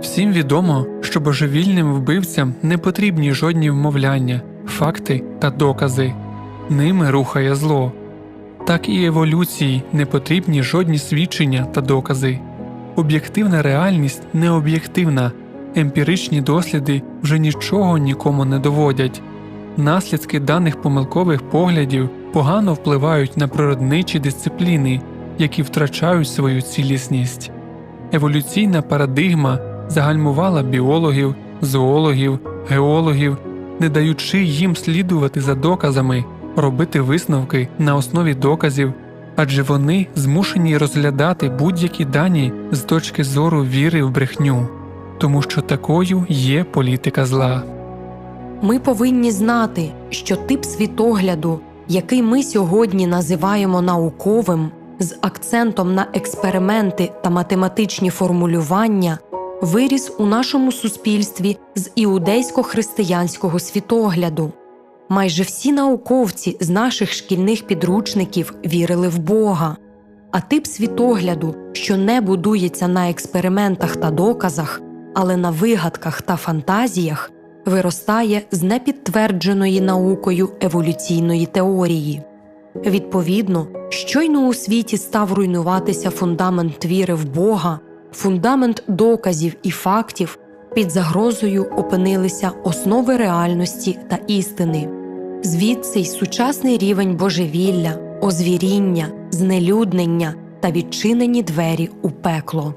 Всім відомо, що божевільним вбивцям не потрібні жодні вмовляння, факти та докази. Ними рухає зло. Так і еволюції не потрібні жодні свідчення та докази. Об'єктивна реальність не об'єктивна, емпіричні досліди вже нічого нікому не доводять. Наслідки даних помилкових поглядів погано впливають на природничі дисципліни, які втрачають свою цілісність. Еволюційна парадигма загальмувала біологів, зоологів, геологів, не даючи їм слідувати за доказами, робити висновки на основі доказів, адже вони змушені розглядати будь-які дані з точки зору віри в брехню, тому що такою є політика зла. Ми повинні знати, що тип світогляду, який ми сьогодні називаємо науковим, з акцентом на експерименти та математичні формулювання, виріс у нашому суспільстві з іудейсько-християнського світогляду. Майже всі науковці з наших шкільних підручників вірили в Бога. А тип світогляду, що не будується на експериментах та доказах, але на вигадках та фантазіях, виростає з непідтвердженої наукою еволюційної теорії. Відповідно, щойно у світі став руйнуватися фундамент віри в Бога, фундамент доказів і фактів, під загрозою опинилися основи реальності та істини. Звідси й сучасний рівень божевілля, озвіріння, знелюднення та відчинені двері у пекло.